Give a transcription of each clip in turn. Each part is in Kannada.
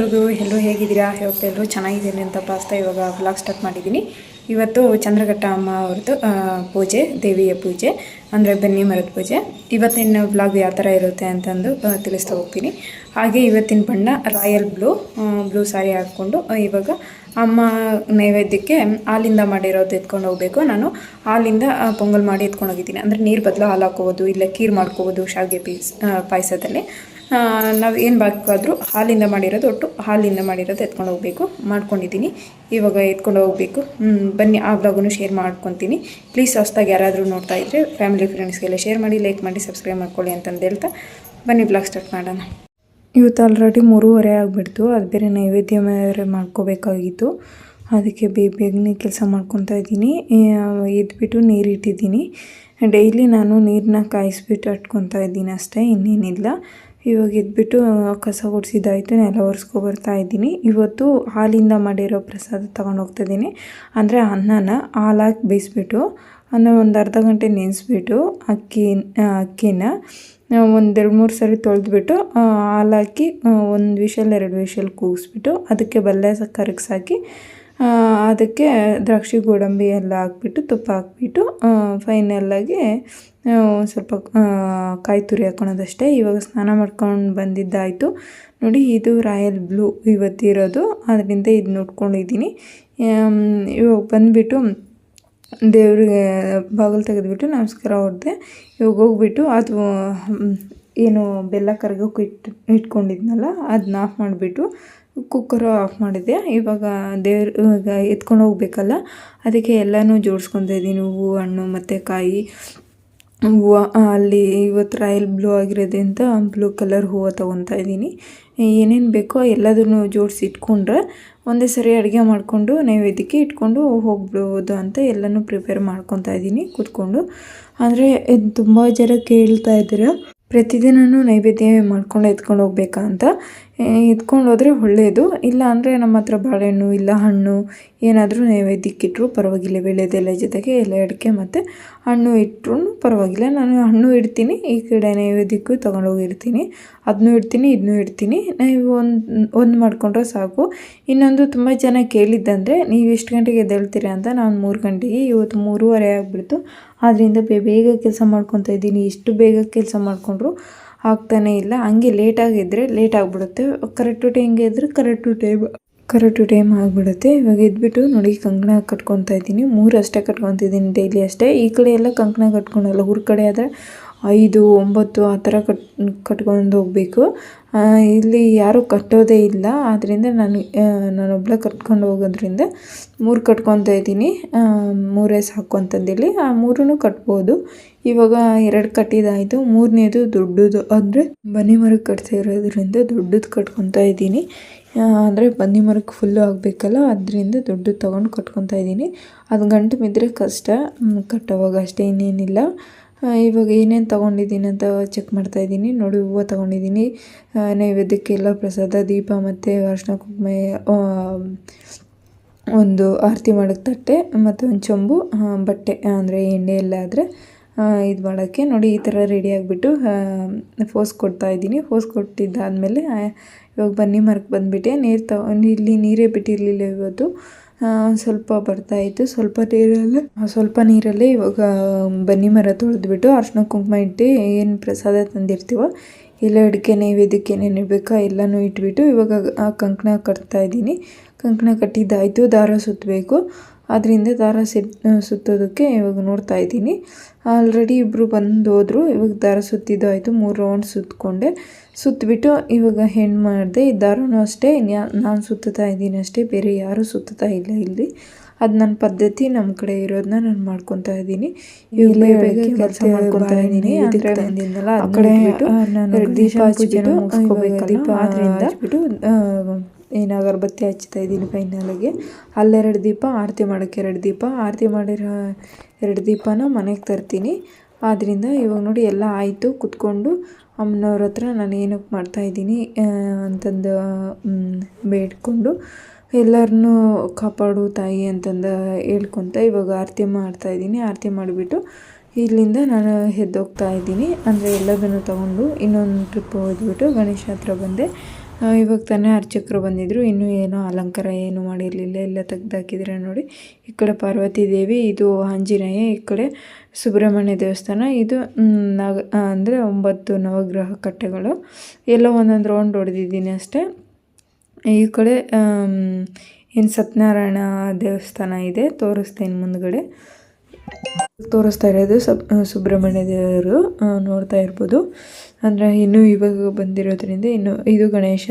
ಎಲ್ರಿಗೂ ಎಲ್ಲರೂ ಹೇಗಿದ್ದೀರಾ? ಹೇಳ್ತಾ ಎಲ್ಲರೂ ಚೆನ್ನಾಗಿದ್ದೀನಿ ಅಂತ ಭಾವಿಸ್ತಾ ಇವಾಗ ಬ್ಲಾಗ್ ಸ್ಟಾರ್ಟ್ ಮಾಡಿದ್ದೀನಿ. ಇವತ್ತು ಚಂದ್ರಘಟ್ಟ ಅಮ್ಮ ಅವ್ರದ್ದು ಪೂಜೆ, ದೇವಿಯ ಪೂಜೆ, ಅಂದರೆ ಬೆನ್ನಿ ಮರದ ಪೂಜೆ. ಇವತ್ತಿನ ಬ್ಲಾಗ್ ಯಾವ ಥರ ಇರುತ್ತೆ ಅಂತಂದು ತಿಳಿಸ್ತಾ ಹೋಗ್ತೀನಿ. ಹಾಗೆ ಇವತ್ತಿನ ಬಣ್ಣ ರಾಯಲ್ ಬ್ಲೂ ಬ್ಲೂ ಸಾರಿ ಹಾಕ್ಕೊಂಡು ಇವಾಗ ಅಮ್ಮ ನೈವೇದ್ಯಕ್ಕೆ ಹಾಲಿಂದ ಮಾಡಿರೋದು ಎತ್ಕೊಂಡು ಹೋಗಬೇಕು. ನಾನು ಹಾಲಿಂದ ಪೊಂಗಲ್ ಮಾಡಿ ಎತ್ಕೊಂಡು ಹೋಗಿದ್ದೀನಿ. ಅಂದರೆ ನೀರು ಬದಲು ಹಾಲು ಹಾಕೋಬೋದು, ಇಲ್ಲ ಖೀರ್ ಮಾಡ್ಕೋಬೋದು ಶಾವಿಗೆ ಪೀಸ್ ಪಾಯಸದಲ್ಲಿ. ನಾವು ಏನು ಬೇಕಾದರೂ ಹಾಲಿಂದ ಮಾಡಿರೋದು ಒಟ್ಟು ಹಾಲಿಂದ ಮಾಡಿರೋದು ಎತ್ಕೊಂಡು ಹೋಗಬೇಕು. ಮಾಡ್ಕೊಂಡಿದ್ದೀನಿ ಇವಾಗ ಎತ್ಕೊಂಡು ಹೋಗಬೇಕು. ಬನ್ನಿ, ಆ ಬ್ಲಾಗನ್ನು ಶೇರ್ ಮಾಡ್ಕೊತೀನಿ. ಪ್ಲೀಸ್ ಹೊಸ್ದಾಗಿ ಯಾರಾದರೂ ನೋಡ್ತಾ ಇದ್ದರೆ ಫ್ಯಾಮಿಲಿ ಫ್ರೆಂಡ್ಸ್ಗೆಲ್ಲ ಶೇರ್ ಮಾಡಿ ಲೈಕ್ ಮಾಡಿ ಸಬ್ಸ್ಕ್ರೈಬ್ ಮಾಡ್ಕೊಳ್ಳಿ ಅಂತಂದು ಹೇಳ್ತಾ ಬನ್ನಿ ಬ್ಲಾಗ್ ಸ್ಟಾರ್ಟ್ ಮಾಡೋಣ. ಇವತ್ತು ಆಲ್ರೆಡಿ ಮೂರುವರೆ ಆಗಿಬಿಡ್ತು. ಅದು ಬೇರೆ ನೈವೇದ್ಯ ಮೇಲೆ ಮಾಡ್ಕೋಬೇಕಾಗಿತ್ತು. ಅದಕ್ಕೆ ಬೇಗ ಬೇಗನೆ ಕೆಲಸ ಮಾಡ್ಕೊತಾ ಇದ್ದೀನಿ. ಎದ್ಬಿಟ್ಟು ನೀರು ಇಟ್ಟಿದ್ದೀನಿ. ಡೈಲಿ ನಾನು ನೀರನ್ನ ಕಾಯಿಸ್ಬಿಟ್ಟು ಇದ್ದೀನಿ ಅಷ್ಟೇ, ಇನ್ನೇನಿಲ್ಲ. ಇವಾಗ ಎದ್ಬಿಟ್ಟು ಕಸ ಗುಡಿಸಿದ್ದಾಯಿತು ನೆಲ ಒರೆಸ್ಕೊ ಬರ್ತಾ ಇದ್ದೀನಿ. ಇವತ್ತು ಹಾಲಿಂದ ಮಾಡಿರೋ ಪ್ರಸಾದ ತಗೊಂಡು ಹೋಗ್ತಾ ಇದ್ದೀನಿ. ಅಂದರೆ ಅನ್ನನ ಹಾಲಾಕಿ ಬೇಯಿಸ್ಬಿಟ್ಟು ಅಂದರೆ ಒಂದು ಅರ್ಧ ಗಂಟೆ ನೆನೆಸ್ಬಿಟ್ಟು, ಅಕ್ಕಿ ಅಕ್ಕಿನ ಒಂದೆರಡು ಮೂರು ಸರಿ ತೊಳೆದ್ಬಿಟ್ಟು ಹಾಲಾಕಿ ಒಂದು ವಿಷಲ್, ಎರಡು ವಿಷಲ್ ಕೂಗಿಸ್ಬಿಟ್ಟು, ಅದಕ್ಕೆ ಬೆಲ್ಲ ಸಕ್ಕರೆಗೆ ಕರಗಿಸಾಕಿ ಅದಕ್ಕೆ ದ್ರಾಕ್ಷಿ ಗೋಡಂಬಿ ಎಲ್ಲ ಹಾಕ್ಬಿಟ್ಟು, ತುಪ್ಪ ಹಾಕ್ಬಿಟ್ಟು ಫೈನಲ್ಲಾಗಿ ಸ್ವಲ್ಪ ಕಾಯಿ ತುರಿ ಹಾಕೊಳೋದಷ್ಟೇ. ಇವಾಗ ಸ್ನಾನ ಮಾಡ್ಕೊಂಡು ಬಂದಿದ್ದಾಯಿತು. ನೋಡಿ, ಇದು ರಾಯಲ್ ಬ್ಲೂ ಇವತ್ತಿರೋದು. ಅದರಿಂದ ಇದು ನೋಡ್ಕೊಂಡಿದ್ದೀನಿ ಇವಾಗ ಬಂದುಬಿಟ್ಟು ದೇವರಿಗೆ ಬಾಗಿಲು ತೆಗೆದುಬಿಟ್ಟು ನಮಸ್ಕಾರ ಹೊಡೆದೆ ಇವಾಗ ಹೋಗ್ಬಿಟ್ಟು ಅದು ಏನು ಬೆಲ್ಲ ಕರಗೋಕೆ ಇಟ್ಟು ಇಟ್ಕೊಂಡಿದ್ನಲ್ಲ ಅದನ್ನ ಆಫ್ ಮಾಡಿಬಿಟ್ಟು ಕುಕ್ಕರು ಆಫ್ ಮಾಡಿದೆ ಇವಾಗ ದೇವ್ರ, ಇವಾಗ ಎತ್ಕೊಂಡು ಹೋಗ್ಬೇಕಲ್ಲ, ಅದಕ್ಕೆ ಎಲ್ಲನೂ ಜೋಡಿಸ್ಕೊತಾ ಇದ್ದೀನಿ. ಹೂವು, ಹಣ್ಣು ಮತ್ತು ಕಾಯಿ. ಹೂವು ಅಲ್ಲಿ ಇವತ್ತು ರಾಯಲ್ ಬ್ಲೂ ಆಗಿರೋದ್ರಿಂದ ಬ್ಲೂ ಕಲರ್ ಹೂವು ತೊಗೊತಾ ಇದ್ದೀನಿ. ಏನೇನು ಬೇಕೋ ಎಲ್ಲದನ್ನು ಜೋಡಿಸಿ ಇಟ್ಕೊಂಡ್ರೆ ಒಂದೇ ಸರಿ ಅಡುಗೆ ಮಾಡಿಕೊಂಡು, ನೈವೇದ್ಯಕ್ಕೆ ಇಟ್ಕೊಂಡು ಹೋಗ್ಬಿಡ್ಬೋದು ಅಂತ ಎಲ್ಲನೂ ಪ್ರಿಪೇರ್ ಮಾಡ್ಕೊತಾ ಇದ್ದೀನಿ, ಕೂತ್ಕೊಂಡು. ಅಂದರೆ ತುಂಬ ಜನ ಕೇಳ್ತಾ ಇದ್ದೀರ ಪ್ರತಿದಿನವೂ ನೈವೇದ್ಯ ಮಾಡ್ಕೊಂಡು ಎತ್ಕೊಂಡು ಹೋಗ್ಬೇಕಾ ಅಂತ. ಎತ್ಕೊಂಡು ಹೋದರೆ ಒಳ್ಳೆಯದು ಇಲ್ಲ ಅಂದರೆ ನಮ್ಮ ಹತ್ರ ಬಾಳೆಹಣ್ಣು ಇಲ್ಲ, ಹಣ್ಣು ಏನಾದರೂ ನೈವೇದ್ಯಕ್ಕಿಟ್ಟರು ಪರವಾಗಿಲ್ಲ. ವೀಳ್ಯದೆಲೆ ಜೊತೆಗೆ ಎಲೆ, ಅಡಿಕೆ ಮತ್ತು ಹಣ್ಣು ಇಟ್ಟರು ಪರವಾಗಿಲ್ಲ. ನಾನು ಹಣ್ಣು ಇಡ್ತೀನಿ, ಈ ಕಡೆ ನೈವೇದ್ಯಕ್ಕೂ ತೊಗೊಂಡೋಗಿರ್ತೀನಿ. ಅದನ್ನೂ ಇಡ್ತೀನಿ ಇದನ್ನೂ ಇಡ್ತೀನಿ. ನೀವು ಒಂದು ಒಂದು ಮಾಡಿಕೊಂಡ್ರೆ ಸಾಕು. ಇನ್ನೊಂದು ತುಂಬ ಜನ ಕೇಳಿದ್ದಂದರೆ, ನೀವು ಎಷ್ಟು ಗಂಟೆಗೆ ಎದ್ದೇಳ್ತೀರ ಅಂತ ನಾನು ಮೂರು ಗಂಟೆಗೆ, ಇವತ್ತು ಮೂರುವರೆ ಆಗಿಬಿಡ್ತು. ಆದ್ದರಿಂದ ಬೇಗ ಕೆಲಸ ಮಾಡ್ಕೊತಾ ಇದ್ದೀನಿ. ಎಷ್ಟು ಬೇಗ ಕೆಲಸ ಮಾಡಿಕೊಂಡ್ರು ಆಗ್ತಾನೇ ಇಲ್ಲ. ಹಂಗೆ ಲೇಟಾಗಿ ಇದ್ದರೆ ಲೇಟ್ ಆಗಿಬಿಡುತ್ತೆ. ಕರೆಕ್ಟು ಟೈಮ್ಗೆ ಇದ್ದರೆ ಕರೆಕ್ಟು ಟೈಮ್ ಕರೆಕ್ಟು ಟೈಮ್ ಆಗಿಬಿಡುತ್ತೆ. ಇವಾಗ ಇದ್ಬಿಟ್ಟು ನೋಡಿ ಕಂಕಣ ಕಟ್ಕೊತಾ ಇದ್ದೀನಿ. ಮೂರು ಅಷ್ಟೇ ಕಟ್ಕೊತಿದ್ದೀನಿ ಡೈಲಿ ಅಷ್ಟೇ. ಈ ಕಡೆ ಎಲ್ಲ ಕಂಕಣ ಕಟ್ಕೊಳಲ್ಲ ಊರ ಕಡೆ ಆದರೆ ಐದು, ಒಂಬತ್ತು ಆ ಥರ ಕಟ್, ಕಟ್ಕೊಂಡು ಹೋಗಬೇಕು. ಇಲ್ಲಿ ಯಾರು ಕಟ್ಟೋದೇ ಇಲ್ಲ. ಆದ್ದರಿಂದ ನಾನು ನಾನು ಕಟ್ಕೊಂಡು ಹೋಗೋದ್ರಿಂದ ಮೂರು ಕಟ್ಕೊತಾ ಇದ್ದೀನಿ. ಮೂರೇ ಸಾಕು ಅಂತಂದೇಳಿ ಆ ಮೂರೂ ಕಟ್ಬೋದು. ಇವಾಗ ಎರಡು ಕಟ್ಟಿದಾಯಿತು. ಮೂರನೇದು ದೊಡ್ಡದು. ಅಂದರೆ ಬನ್ನಿ ಮರಕ್ಕೆ ಕಟ್ತಾ ಇರೋದ್ರಿಂದ ದೊಡ್ಡದು ಕಟ್ಕೊತಾ ಇದ್ದೀನಿ. ಅಂದರೆ ಬನ್ನಿ ಮರಕ್ಕೆ ಫುಲ್ಲು ಆಗಬೇಕಲ್ಲ, ಅದರಿಂದ ದೊಡ್ಡದು ತೊಗೊಂಡು ಕಟ್ಕೊತಾ ಇದ್ದೀನಿ. ಅದು ಗಂಟು ಬಿದ್ದರೆ ಕಷ್ಟ. ಕಟ್ಟೋವಾಗ ಅಷ್ಟೇ ಇನ್ನೇನಿಲ್ಲ. ಇವಾಗ ಏನೇನು ತೊಗೊಂಡಿದ್ದೀನಿ ಅಂತ ಚೆಕ್ ಮಾಡ್ತಾ ಇದ್ದೀನಿ. ನೋಡಿ, ಹೂವು ತೊಗೊಂಡಿದ್ದೀನಿ. ನೈವೇದ್ಯಕ್ಕೆ ಎಲ್ಲ ಪ್ರಸಾದ, ದೀಪ ಮತ್ತು ಅರ್ಶಿನ ಕುಂಕುಮ ಒಂದು ಆರತಿ ಮಾಡೋಕ್ಕೆ ತಟ್ಟೆ ಮತ್ತು ಒಂದು ಚೊಂಬು ಬಟ್ಟೆ, ಅಂದರೆ ಎಣ್ಣೆ ಎಲ್ಲ ಆದರೆ ಇದು ಮಾಡೋಕ್ಕೆ. ನೋಡಿ, ಈ ಥರ ರೆಡಿ ಆಗಿಬಿಟ್ಟು ಫೋಸ್ ಕೊಡ್ತಾ ಇದ್ದೀನಿ. ಫೋಸ್ ಕೊಟ್ಟಿದ್ದಾದಮೇಲೆ ಇವಾಗ ಬನ್ನಿ ಮರಕ್ಕೆ ಬಂದುಬಿಟ್ಟೆ. ನೀರು ತ ಇಲ್ಲಿ ನೀರೇ ಬಿಟ್ಟಿರಲಿಲ್ಲ ಇವತ್ತು. ಸ್ವಲ್ಪ ಬರ್ತಾಯಿತ್ತು ಸ್ವಲ್ಪ ನೀರಲ್ಲಿ ಸ್ವಲ್ಪ ನೀರಲ್ಲೇ ಇವಾಗ ಬನ್ನಿ ಮರ ತೊಳೆದ್ಬಿಟ್ಟು ಅರ್ಶಿನ ಕುಂಕುಮ ಇಟ್ಟು ಏನು ಪ್ರಸಾದ ತಂದಿರ್ತೀವೋ ಎಲ್ಲ ಅಡಿಕೆ ನೈವೇದ್ಯಕ್ಕೆ ಏನೇನು ಬೇಕೋ ಎಲ್ಲನೂ ಇಟ್ಬಿಟ್ಟು ಇವಾಗ ಆ ಕಂಕಣ ಕಟ್ತಾ ಇದ್ದೀನಿ. ಕಂಕಣ ಕಟ್ಟಿದ್ದಾಯಿತು, ದಾರ ಸುತ್ತಬೇಕು ಅದರಿಂದ ದಾರ ಸುತ್ತೋದಕ್ಕೆ ಇವಾಗ ನೋಡ್ತಾ ಇದ್ದೀನಿ. ಆಲ್ರೆಡಿ ಇಬ್ಬರು ಬಂದು ಹೋದರು ಇವಾಗ ದಾರ ಸುತ್ತಿದ್ದು ಆಯಿತು ಮೂರು ರೌಂಡ್ ಸುತ್ತಕೊಂಡೆ ಸುತ್ತಬಿಟ್ಟು ಇವಾಗ ಹೆಣ್ಣು ಮಾಡಿದೆ ಇದ್ದಾರೂ ದಾರನೂ ಅಷ್ಟೇ ನಾನು ಸುತ್ತುತ್ತಾ ಇದ್ದೀನಿ ಅಷ್ಟೇ ಬೇರೆ ಯಾರೂ ಸುತ್ತುತ್ತಾ ಇಲ್ಲ ಇಲ್ಲಿ. ಅದು ನನ್ನ ಪದ್ಧತಿ ನಮ್ಮ ಕಡೆ ಇರೋದನ್ನ ನಾನು ಮಾಡ್ಕೊತಾ ಇದ್ದೀನಿ. ಇಲ್ಲೇ ಕೆಲಸ ಮಾಡ್ಕೊತಾ ಇದ್ದೀನಿ. ಅಂದರೆ ಬಂದಿದ್ದಲ್ಲ ಆ ಕಡೆ ನಾನು ದೀಪ ಹಚ್ಬಿಟ್ಟು ಮುಗಿಸ್ಕೋಬೇಕಲ್ಲ ದೀಪ ಅದರಿಂದ ಹಚ್ಬಿಟ್ಟು ಏನು ಅಗರಬತ್ತಿ ಹಚ್ತಾ ಇದ್ದೀನಿ ಫೈನಲಿಗೆ. ಅಲ್ಲೆರಡು ದೀಪ ಆರತಿ ಮಾಡೋಕ್ಕೆ ಎರಡು ದೀಪ. ಆರತಿ ಮಾಡಿರೋ ಎರಡು ದೀಪನ ಮನೆಗೆ ತರ್ತೀನಿ. ಆದ್ದರಿಂದ ಇವಾಗ ನೋಡಿ ಎಲ್ಲ ಆಯಿತು ಕುತ್ಕೊಂಡು ಅಮ್ಮನವ್ರ ಹತ್ರ ನಾನು ಏನಕ್ಕೆ ಮಾಡ್ತಾಯಿದ್ದೀನಿ ಅಂತಂದು ಬೇಡಿಕೊಂಡು ಎಲ್ಲರನ್ನೂ ಕಾಪಾಡು ತಾಯಿ ಅಂತಂದು ಹೇಳ್ಕೊತ ಇವಾಗ ಆರತಿ ಮಾಡ್ತಾಯಿದ್ದೀನಿ ಆರತಿ ಮಾಡಿಬಿಟ್ಟು ಇಲ್ಲಿಂದ ನಾನು ಎದ್ದೋಗ್ತಾ ಇದ್ದೀನಿ. ಅಂದರೆ ಎಲ್ಲದನ್ನು ತೊಗೊಂಡು ಇನ್ನೊಂದು ಟ್ರಿಪ್ ಹೋದ್ಬಿಟ್ಟು ಗಣೇಶ ಹತ್ರ ಬಂದೆ. ಇವಾಗ ತಾನೇ ಅರ್ಚಕರು ಬಂದಿದ್ರು. ಇನ್ನೂ ಏನೋ ಅಲಂಕಾರ ಏನು ಮಾಡಿರಲಿಲ್ಲ. ಎಲ್ಲ ತೆಗ್ದಾಕಿದ್ರೆ ನೋಡಿ. ಈ ಕಡೆ ಪಾರ್ವತಿ ದೇವಿ, ಇದು ಆಂಜನೇಯ, ಈ ಕಡೆ ಸುಬ್ರಹ್ಮಣ್ಯ ದೇವಸ್ಥಾನ. ಇದು ನಾಗ ಅಂದರೆ ಒಂಬತ್ತು ನವಗ್ರಹ ಕಟ್ಟೆಗಳು. ಎಲ್ಲ ಒಂದೊಂದು ರೌಂಡ್ ಹೊಡೆದಿದ್ದೀನಿ ಅಷ್ಟೇ. ಈ ಕಡೆ ಏನು ಸತ್ಯನಾರಾಯಣ ದೇವಸ್ಥಾನ ಇದೆ. ತೋರಿಸ್ತೇನೆ ಮುಂದ್ಗಡೆ. ತೋರಿಸ್ತಾ ಇರೋದು ಸಬ್ ಸುಬ್ರಹ್ಮಣ್ಯ ದೇವರು ನೋಡ್ತಾ ಇರ್ಬೋದು. ಅಂದರೆ ಇನ್ನೂ ಇವಾಗ ಬಂದಿರೋದ್ರಿಂದ ಇನ್ನು ಇದು ಗಣೇಶ,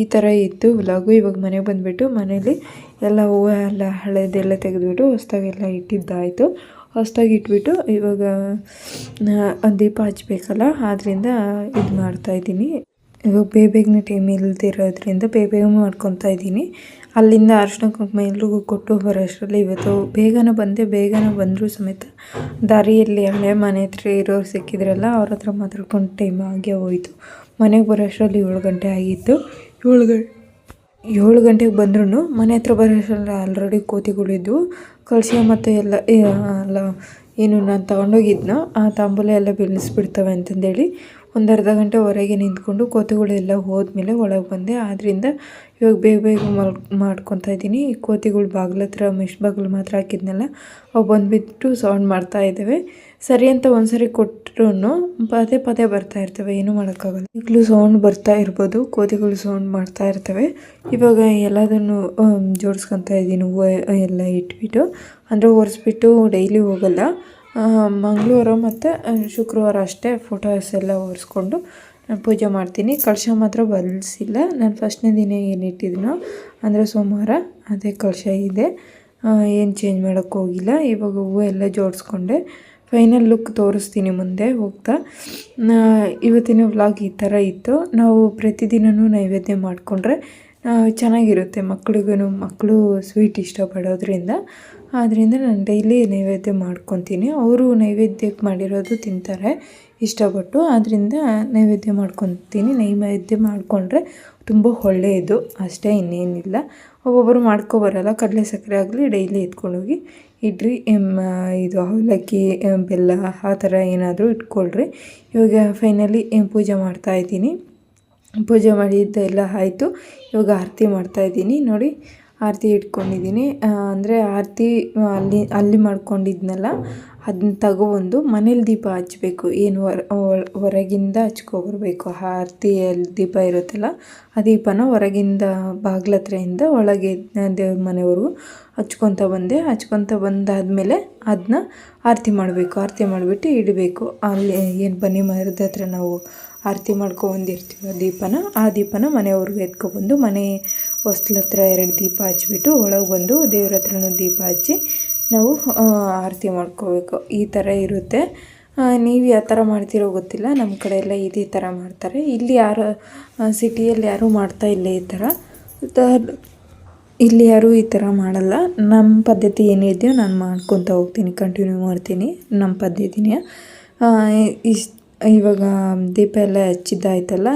ಈ ಥರ ಇತ್ತು. ವ್ಲಾಗು ಇವಾಗ ಮನೆಗೆ ಬಂದುಬಿಟ್ಟು ಮನೇಲಿ ಎಲ್ಲ ಹೂವು ಎಲ್ಲ ಹಳೆದೆಲ್ಲ ತೆಗೆದುಬಿಟ್ಟು ಹೊಸ್ದಾಗೆಲ್ಲ ಇಟ್ಟಿದ್ದಾಯಿತು. ಹೊಸ್ದಾಗಿ ಇಟ್ಬಿಟ್ಟು ಇವಾಗ ದೀಪ ಹಚ್ಚಬೇಕಲ್ಲ ಆದ್ದರಿಂದ ಇದು ಮಾಡ್ತಾಯಿದ್ದೀನಿ ಇವಾಗ ಬೇಗ ಬೇಗನೆ ಟೈಮ್ ಇಲ್ದಿರೋದ್ರಿಂದ ಬೇಗ ಮಾಡ್ಕೊತಾ ಇದ್ದೀನಿ. ಅಲ್ಲಿಂದ ಅರಿಶಿನ ಕುಂಕುಮ ಎಲ್ರಿಗೂ ಕೊಟ್ಟು ಬರೋಷ್ಟರಲ್ಲಿ ಇವತ್ತು ಬೇಗನೆ ಬಂದೆ, ಬೇಗನೆ ಬಂದರೂ ಸಮೇತ ದಾರಿಯಲ್ಲಿ ಹಳೆ ಮನೆ ಹತ್ರ ಇರೋರು ಸಿಕ್ಕಿದ್ರಲ್ಲ ಅವ್ರ ಹತ್ರ ಮಾತಾಡ್ಕೊಂಡು ಟೈಮ್ ಆಗೇ ಹೋಯಿತು. ಮನೆಗೆ ಬರೋಷ್ಟರಲ್ಲಿ ಏಳು ಗಂಟೆ ಆಗಿತ್ತು. ಏಳು ಗಂಟೆ ಏಳು ಗಂಟೆಗೆ ಬಂದ್ರೂ ಮನೆ ಹತ್ರ ಬರೋಷ್ಟರಲ್ಲಿ ಆಲ್ರೆಡಿ ಕೋತಿಗಳಿದ್ವು. ಕಳಿಸಿ ಮತ್ತು ಎಲ್ಲ ಎಲ್ಲ ಏನು ನಾನು ತೊಗೊಂಡೋಗಿದ್ನೋ, ಆ ತಾಂಬೂಲ ಎಲ್ಲ ಬೆಳೆಸ್ಬಿಡ್ತವೆ ಅಂತಂದೇಳಿ ಒಂದು ಅರ್ಧ ಗಂಟೆ ಹೊರಗೆ ನಿಂತ್ಕೊಂಡು ಕೋತಿಗಳೆಲ್ಲ ಹೋದ್ಮೇಲೆ ಒಳಗೆ ಬಂದೆ. ಆದ್ದರಿಂದ ಇವಾಗ ಬೇಗ ಬೇಗ ಮಲ್ ಮಾಡ್ಕೊತಾ ಇದ್ದೀನಿ. ಈ ಕೋತಿಗಳು ಬಾಗ್ಲ ಹತ್ರ, ಮಿಶ್ ಬಾಗಿಲು ಮಾತ್ರ ಹಾಕಿದ್ನಲ್ಲ, ಅವು ಬಂದುಬಿಟ್ಟು ಸೌಂಡ್ ಮಾಡ್ತಾ ಇದ್ದಾವೆ. ಸರಿ ಅಂತ ಒಂದ್ಸರಿ ಕೊಟ್ಟರು ಪದೇ ಪದೇ ಬರ್ತಾ ಇರ್ತವೆ, ಏನೂ ಮಾಡೋಕ್ಕಾಗಲ್ಲ. ಈಗಲೂ ಸೌಂಡ್ ಬರ್ತಾ ಇರ್ಬೋದು, ಕೋತಿಗಳು ಸೌಂಡ್ ಮಾಡ್ತಾ ಇರ್ತವೆ. ಇವಾಗ ಎಲ್ಲದನ್ನು ಜೋಡಿಸ್ಕೊತಾ ಇದ್ದೀನಿ, ಹೂವು ಎಲ್ಲ ಇಟ್ಬಿಟ್ಟು. ಅಂದರೆ ಒರೆಸ್ಬಿಟ್ಟು ಡೈಲಿ ಹೋಗಲ್ಲ. ಮಂಗಳವಾರ ಮತ್ತು ಶುಕ್ರವಾರ ಅಷ್ಟೇ ಫೋಟೋಸ್ ಎಲ್ಲ ಒರೆಸ್ಕೊಂಡು ನಾನು ಪೂಜೆ ಮಾಡ್ತೀನಿ. ಕಳಶ ಮಾತ್ರ ಬದಲಿಸಿಲ್ಲ ನಾನು ಫಸ್ಟ್ನೇ ದಿನ ಏನು ಇಟ್ಟಿದ್ದೀನೋ ಅಂದರೆ ಸೋಮವಾರ ಅದೇ ಕಳಶ ಇದೆ. ಏನು ಚೇಂಜ್ ಮಾಡೋಕ್ಕೆ ಹೋಗಿಲ್ಲ. ಇವಾಗ ಹೂವು ಎಲ್ಲ ಜೋಡಿಸ್ಕೊಂಡೆ. ಫೈನಲ್ ಲುಕ್ ತೋರಿಸ್ತೀನಿ ಮುಂದೆ ಹೋಗ್ತಾ. ಇವತ್ತಿನ ವ್ಲಾಗ್ ಈ ಥರ ಇತ್ತು. ನಾವು ಪ್ರತಿದಿನವೂ ನೈವೇದ್ಯ ಮಾಡಿಕೊಂಡ್ರೆ ಚೆನ್ನಾಗಿರುತ್ತೆ ಮಕ್ಳಿಗೂ ಮಕ್ಕಳು ಸ್ವೀಟ್ ಇಷ್ಟಪಡೋದ್ರಿಂದ. ಆದ್ದರಿಂದ ನಾನು ಡೈಲಿ ನೈವೇದ್ಯ ಮಾಡ್ಕೊತೀನಿ. ಅವರು ನೈವೇದ್ಯಕ್ಕೆ ಮಾಡಿರೋದು ತಿಂತಾರೆ ಇಷ್ಟಪಟ್ಟು. ಆದ್ದರಿಂದ ನೈವೇದ್ಯ ಮಾಡ್ಕೊತೀನಿ. ನೈವೇದ್ಯ ಮಾಡಿಕೊಂಡ್ರೆ ತುಂಬ ಒಳ್ಳೆಯದು. ಅಷ್ಟೇ ಇನ್ನೇನಿಲ್ಲ. ಒಬ್ಬೊಬ್ಬರು ಮಾಡ್ಕೊಬರಲ್ಲ. ಕಡಲೆ ಸಕ್ಕರೆ ಆಗಲಿ ಡೈಲಿ ಎತ್ಕೊಂಡೋಗಿ ಇಡ್ರಿ. ಇದು ಅವಲಕ್ಕಿ ಬೆಲ್ಲ ಆ ಥರ ಏನಾದರೂ ಇಟ್ಕೊಳ್ರಿ. ಇವಾಗ ಫೈನಲಿ ಪೂಜೆ ಮಾಡ್ತಾಯಿದ್ದೀನಿ ಪೂಜೆ ಮಾಡಿದ್ದೆಲ್ಲ ಆಯಿತು. ಇವಾಗ ಆರತಿ ಮಾಡ್ತಾಯಿದ್ದೀನಿ ನೋಡಿ ಆರತಿ ಇಟ್ಕೊಂಡಿದ್ದೀನಿ. ಅಂದರೆ ಆರತಿ ಅಲ್ಲಿ ಅಲ್ಲಿ ಮಾಡ್ಕೊಂಡಿದ್ನಲ್ಲ ಅದನ್ನ ತಗೊಬಂದು ಮನೇಲಿ ದೀಪ ಹಚ್ಬೇಕು. ಏನು ಹೊರ ಹೊರ- ಹೊರಗಿಂದ ಹಚ್ಕೊಬರ್ಬೇಕು. ಆರತಿಯಲ್ಲಿ ದೀಪ ಇರುತ್ತಲ್ಲ, ಆ ದೀಪನ ಹೊರಗಿಂದ, ಬಾಗ್ಲತ್ರೆಯಿಂದ ಒಳಗೆ ದೇವ್ರ ಮನೆಯವರು ಹಚ್ಕೊತ ಬಂದೆ. ಹಚ್ಕೊತ ಬಂದಾದಮೇಲೆ ಅದನ್ನ ಆರತಿ ಮಾಡಬೇಕು. ಆರತಿ ಮಾಡಿಬಿಟ್ಟು ಇಡಬೇಕು. ಅಲ್ಲಿ ಏನು ಬನ್ನಿ ಮರದ ಹತ್ರ ನಾವು ಆರತಿ ಮಾಡ್ಕೊಬಂದಿರ್ತೀವಿ ದೀಪನ, ಆ ದೀಪನ ಮನೆಯವ್ರಿಗೆ ಎತ್ಕೊಬಂದು ಮನೆ ಹೊಸ್ಲ ಹತ್ರ ಎರಡು ದೀಪ ಹಚ್ಬಿಟ್ಟು ಒಳಗೆ ಬಂದು ದೇವ್ರ ಹತ್ರನೂ ದೀಪ ಹಚ್ಚಿ ನಾವು ಆರತಿ ಮಾಡ್ಕೋಬೇಕು. ಈ ಥರ ಇರುತ್ತೆ. ನೀವು ಯಾವ ಥರ ಮಾಡ್ತಿರೋ ಗೊತ್ತಿಲ್ಲ. ನಮ್ಮ ಕಡೆ ಎಲ್ಲ ಇದೇ ಥರ ಮಾಡ್ತಾರೆ. ಇಲ್ಲಿ ಯಾರು ಸಿಟಿಯಲ್ಲಿ ಯಾರೂ ಮಾಡ್ತಾ ಇಲ್ಲ ಈ ಥರ ಇಲ್ಲಿ ಯಾರೂ ಈ ಥರ ಮಾಡಲ್ಲ. ನಮ್ಮ ಪದ್ಧತಿ ಏನಿದೆಯೋ ನಾನು ಮಾಡ್ಕೊತ ಹೋಗ್ತೀನಿ. ಕಂಟಿನ್ಯೂ ಮಾಡ್ತೀನಿ. ನಮ್ಮ ಪದ್ಧತಿನೇ. ಇಷ್ಟು ಇವಾಗ ದೀಪ ಎಲ್ಲ ಹಚ್ಚಿದ್ದಾಯ್ತಲ್ಲ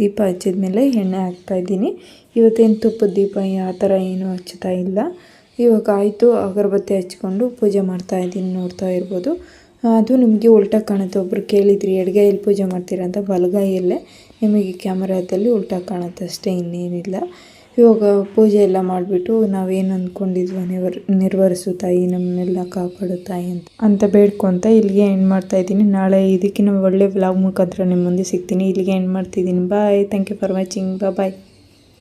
ದೀಪ ಹಚ್ಚಿದ ಮೇಲೆ ಎಣ್ಣೆ ಹಾಕ್ತಾಯಿದ್ದೀನಿ ಇವತ್ತೇನು ತುಪ್ಪದ ದೀಪ ಆ ಥರ ಏನೂ ಹಚ್ಚುತ್ತಾ ಇಲ್ಲ. ಇವಾಗ ಆಯಿತು, ಅಗರಬತ್ತಿ ಹಚ್ಕೊಂಡು ಪೂಜೆ ಮಾಡ್ತಾ ಇದ್ದೀನಿ ನೋಡ್ತಾ ಇರ್ಬೋದು. ಅದು ನಿಮಗೆ ಉಲ್ಟಾ ಕಾಣುತ್ತೆ. ಒಬ್ಬರು ಕೇಳಿದ್ರಿ ಎಡಗೈಯಲ್ಲಿ ಪೂಜೆ ಮಾಡ್ತೀರಾ ಅಂತ, ಬಲಗೈಯಲ್ಲೇ ನಿಮಗೆ ಕ್ಯಾಮರಾದಲ್ಲಿ ಉಲ್ಟಾ ಕಾಣುತ್ತೆ ಅಷ್ಟೇ ಇನ್ನೇನಿಲ್ಲ. ಇವಾಗ ಪೂಜೆ ಎಲ್ಲ ಮಾಡಿಬಿಟ್ಟು ನಾವೇನು ಅಂದ್ಕೊಂಡಿದ್ವೋ ನೆವರ್, ನೆರವೇರಿಸು ತಾಯಿ, ನಮ್ಮನ್ನೆಲ್ಲ ಕಾಪಾಡು ತಾಯಿ ಅಂತ. ಅಂತ ಬೇಡ್ಕೊತ ಇಲ್ಲಿಗೆ ಎಂಡ್ ಮಾಡ್ತಾ ಇದ್ದೀನಿ. ನಾಳೆ ಇದಕ್ಕಿಂತ ಒಳ್ಳೆ ವ್ಲಾಗ್ ಮುಖಾಂತರ ನಿಮ್ಮ ಮುಂದೆ ಸಿಗ್ತೀನಿ. ಇಲ್ಲಿಗೆ ಎಂಡ್ ಮಾಡ್ತಿದ್ದೀನಿ. Bye thank you for watching bye